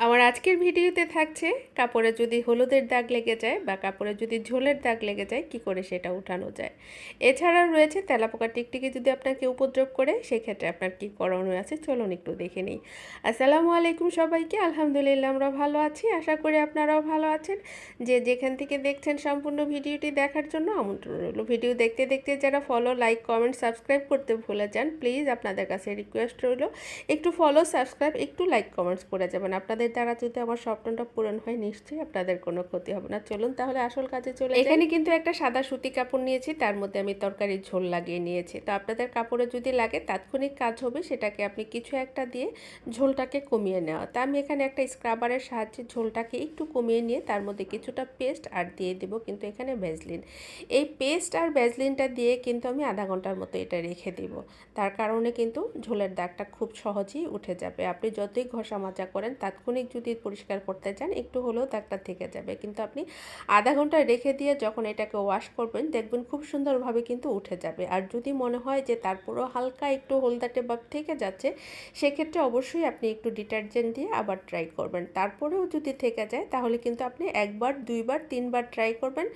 আমার আজকের ভিডিওতে থাকছে, কাপড়ে যদি হলুদের দাগ লেগে যায় বা কাপড়ে যদি ঝোলের দাগ লেগে যায়, কি করে সেটা উঠানো যায়? এছাড়া রয়েছে তেলাপোকা টিকটিকি যদি আপনাকে উপদ্রব করে, সেক্ষেত্রে আপনার কি করণীয় আছে? চলুন একটু দেখে নিই। আসসালামু আলাইকুম সবাইকে, আলহামদুলিল্লাহ আমরা ভালো আছি, আশা করি আপনারাও ভালো আছেন। যে যেখান থেকে দেখছেন সম্পূর্ণ ভিডিওটি দেখার জন্য আমন্ত্রণ রইল। ভিডিও দেখতে দেখতে যারা ফলো লাইক কমেন্ট সাবস্ক্রাইব করতে ভুলে যান প্লিজ আপনাদের কাছে রিকোয়েস্ট রইল, একটু ফলো সাবস্ক্রাইব একটু লাইক কমেন্টস করে যাবেন। আপনাদের দ্বারা যদি আমার স্বপ্নটা পূরণ হয়, নিশ্চয়ই আপনাদের কোনো ক্ষতি হবে না। চলুন তাহলে আসল কাজে চলে এখানে কিন্তু একটা সাদা সুতি কাপড় নিয়েছি, তার মধ্যে আমি তরকারির ঝোল লাগিয়ে নিয়েছি। তো আপনাদের কাপড়ে যদি লাগে, তাৎক্ষণিক কাজ হবে সেটাকে আপনি কিছু একটা দিয়ে ঝোলটাকে কমিয়ে নেওয়া। তা আমি এখানে একটা স্ক্রাবারের সাহায্যে ঝোলটাকে একটু কমিয়ে নিয়ে, তার মধ্যে কিছুটা পেস্ট আর দিয়ে দেব কিন্তু এখানে ভেজলিন। এই পেস্ট আর ভেজলিনটা দিয়ে কিন্তু আমি আধা ঘণ্টার মতো এটা রেখে দিব। তার কারণে কিন্তু ঝোলের দাগটা খুব সহজেই উঠে যাবে। আপনি যতই ঘষা মাজা করেন, তাৎক্ষণিক তাৎক্ষণিক যদি পরিষ্কার করতে চান, একটু হলেও দাগটা থেকে যাবে। কিন্তু আপনি আধা ঘণ্টা রেখে দিয়ে যখন এটাকে ওয়াশ করবেন, দেখবেন খুব সুন্দরভাবে কিন্তু উঠে যাবে। আর যদি মনে হয় যে তারপরও হালকা একটু হলদাটে ভাব থেকে যাচ্ছে, সেক্ষেত্রে অবশ্যই আপনি একটু ডিটারজেন্ট দিয়ে আবার ট্রাই করবেন। তারপরেও যদি থেকে যায়, তাহলে কিন্তু আপনি একবার, দুইবার, তিনবার ট্রাই করবেন।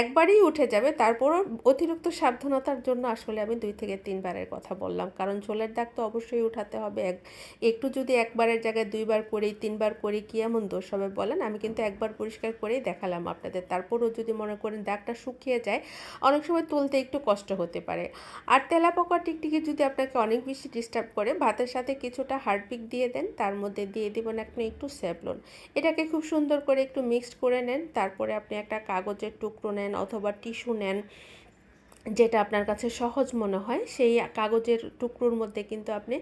একবারই উঠে যাবে। তারপরও অতিরিক্ত সাবধানতার জন্য আসলে আমি দুই থেকে তিনবারের কথা বললাম। কারণ ঝোলের দাগ তো অবশ্যই উঠাতে হবে। এক, একটু যদি একবারের জায়গায় দুইবার করি তিনবার করি কি এমন দোষ হবে বলেন? আমি কিন্তু একবার পরিষ্কার করেই দেখালাম আপনাদের। তারপরও যদি মনে করেন দাগটা শুকিয়ে যায়, অনেক সময় তুলতে একটু কষ্ট হতে পারে। আর তেলা পোকা টিকটিকি যদি আপনাকে অনেক বেশি ডিস্টার্ব করে, ভাতের সাথে কিছুটা হার্ডপিক দিয়ে দেন, তার মধ্যে দিয়ে দেবেন আপনি একটু স্যাপলন এটাকে খুব সুন্দর করে একটু মিক্সড করে নেন। তারপরে আপনি একটা কাগজের টুকরো নেন অথবা টিস্যু নেন। যেটা আপনার কাছে সহজ মনে হয়, সেই কাগজের টুকরোর মধ্যে কিন্তু আপনি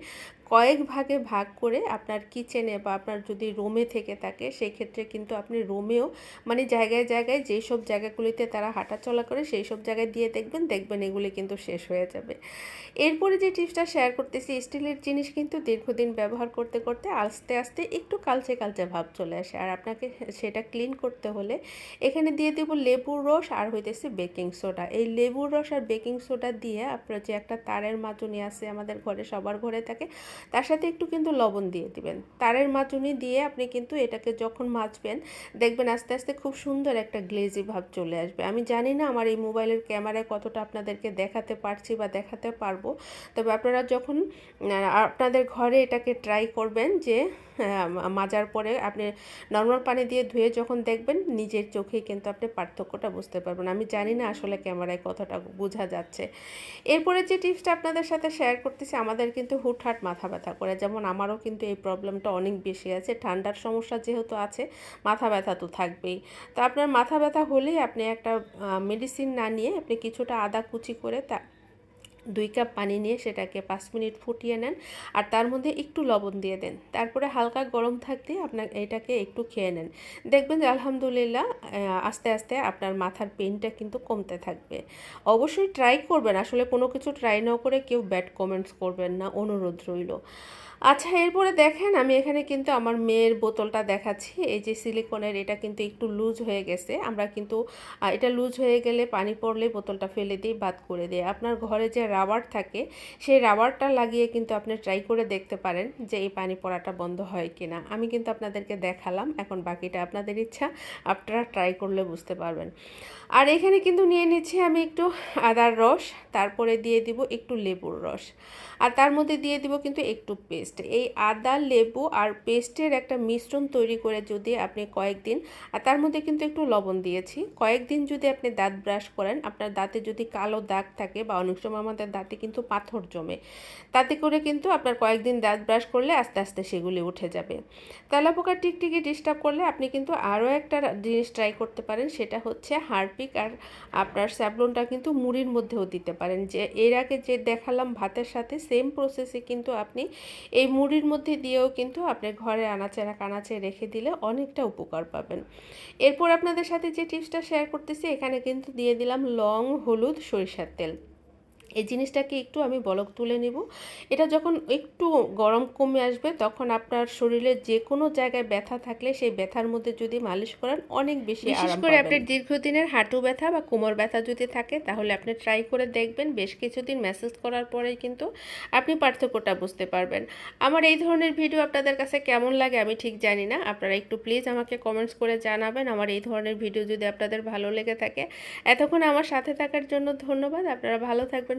কয়েক ভাগে ভাগ করে আপনার কিচেনে বা আপনার যদি রোমে থেকে থাকে সেই ক্ষেত্রে কিন্তু আপনি রোমেও মানে জায়গায় জায়গায় যেই সব জায়গাগুলিতে তারা হাঁটাচলা করে সেই সব জায়গায় দিয়ে দেখবেন দেখবেন এগুলি কিন্তু শেষ হয়ে যাবে। এরপরে যে টিপসটা শেয়ার করতেছি স্টিলের জিনিস কিন্তু দীর্ঘদিন ব্যবহার করতে করতে আস্তে আস্তে একটু কালচে কালচে ভাব চলে আসে। আর আপনাকে সেটা ক্লিন করতে হলে এখানে দিয়ে দেব লেবুর রস আর হইতেছে বেকিং সোডা এই লেবুর রস আর বেকিং সোডা দিয়ে আপনার যে একটা তারের মাজুনি আছে আমাদের ঘরে, সবার ঘরে থাকে, তার সাথে একটু কিন্তু লবণ দিয়ে দিবেন। তারের মাজুনি দিয়ে আপনি কিন্তু এটাকে যখন মাজবেন, দেখবেন আস্তে আস্তে খুব সুন্দর একটা গ্লেজি ভাব চলে আসবে। আমি জানি না আমার এই মোবাইলের ক্যামেরায় কতটা আপনাদেরকে দেখাতে পারছি বা দেখাতে পারব, তবে আপনারা যখন আপনাদের ঘরে এটাকে ট্রাই করবেন যে মাজার পরে আপনি নর্মাল পানি দিয়ে ধুয়ে যখন দেখবেন, নিজের চোখেই কিন্তু আপনি পার্থক্যটা বুঝতে পারবেন। আমি জানি না আসলে ক্যামেরায় কতটা বোঝা যাচ্ছে। এরপরে যে টিপসটা আপনাদের সাথে শেয়ার করতেছি, আমাদের কিন্তু হুটহাট মাথা ব্যথা করে। যেমন আমারও কিন্তু এই প্রবলেমটা অনেক বেশি আছে। ঠান্ডার সমস্যা যেহেতু আছে, মাথা ব্যথা তো থাকবেই। তো আপনার মাথা ব্যথা হলেই আপনি একটা মেডিসিন না নিয়ে আপনি কিছুটা আদা কুচি করে তা দুই কাপ পানি নিয়ে সেটাকে পাঁচ মিনিট ফুটিয়ে নেন আর তার মধ্যে একটু লবণ দিয়ে দেন। তারপরে হালকা গরম থাকতে আপনার এটাকে একটু খেয়ে নেন। দেখবেন যে আলহামদুলিল্লাহ আস্তে আস্তে আপনার মাথার পেনটা কিন্তু কমতে থাকবে। অবশ্যই ট্রাই করবেন। আসলে কোনো কিছু ট্রাই না করে কেউ ব্যাড কমেন্টস করবেন না, অনুরোধ রইল। আচ্ছা এরপরে দেখেন আমি এখানে কিন্তু আমার মেয়ের বোতলটা দেখাচ্ছি। এই যে সিলিকনের, এটা কিন্তু একটু লুজ হয়ে গেছে। আমরা কিন্তু এটা লুজ হয়ে গেলে পানি পড়লে বোতলটা ফেলে দিই, বাদ করে দিই। আপনার ঘরে যে রাবার থাকে, সেই রাবারটা লাগিয়ে কিন্তু আপনি ট্রাই করে দেখতে পারেন যে এই পানি পড়াটা বন্ধ হয় কিনা। আমি কিন্তু আপনাদেরকে দেখালাম, এখন বাকিটা আপনাদের ইচ্ছা, আপনারা ট্রাই করলে বুঝতে পারবেন। আর এখানে কিন্তু নিয়ে নিচ্ছি আমি একটু আদার রস, তারপরে দিয়ে দিব একটু লেবুর রস। আর তার মধ্যে দিয়ে দিব কিন্তু একটু পেস্ট এই আদা, লেবু আর পেস্টের একটা মিশ্রণ তৈরি করে যদি আপনি কয়েকদিন, আর তার মধ্যে কিন্তু একটু লবণ দিয়েছি। কয়েকদিন যদি আপনি দাঁত ব্রাশ করেন, আপনার দাঁতে যদি কালো দাগ থাকে বা অনেক সময় আমাদের দাঁতে কিন্তু পাথর জমে। তাতে করে কিন্তু আপনার কয়েকদিন দাঁত ব্রাশ করলে আস্তে আস্তে সেগুলি উঠে যাবে। তেলাপোকার টিকটিকি ডিস্টার্ব করলে আপনি কিন্তু আরও একটা জিনিস ট্রাই করতে পারেন, সেটা হচ্ছে হারপিক আর আপনার স্যাবলনটা কিন্তু মুড়ির মধ্যেও দিতে পারেন। যে এর আগে যে দেখালাম ভাতের সাথে সেম প্রসেসে কিন্তু আপনি এই মুড়ির মধ্যে দিয়েও কিন্তু আপনি ঘরে আনাচেরা কানাচে রেখে দিলে অনেকটা উপকার পাবেন। এরপর আপনাদের সাথে যে টিপসটা শেয়ার করতেছি, এখানে কিন্তু দিয়ে দিলাম লং, হলুদ, সরিষার তেল। এই জিনিসটাকে একটু আমি বলক তুলে নিব। এটা যখন একটু গরম কমে আসবে তখন আপনার শরীরে যে কোনো জায়গায় ব্যথা থাকলে সেই ব্যথার মধ্যে যদি মালিশ করেন অনেক বেশি বিশেষ করে আপনার দীর্ঘদিনের হাঁটু ব্যথা বা কোমর ব্যথা যদি থাকে তাহলে আপনি ট্রাই করে দেখবেন। বেশ কিছুদিন মেসেজ করার পরেই কিন্তু আপনি পার্থক্যটা বুঝতে পারবেন। আমার এই ধরনের ভিডিও আপনাদের কাছে কেমন লাগে আমি ঠিক জানি না। আপনারা একটু প্লিজ আমাকে কমেন্টস করে জানাবেন। আমার এই ধরনের ভিডিও যদি আপনাদের ভালো লেগে থাকে এতক্ষণ আমার সাথে থাকার জন্য ধন্যবাদ। আপনারা ভালো থাকবেন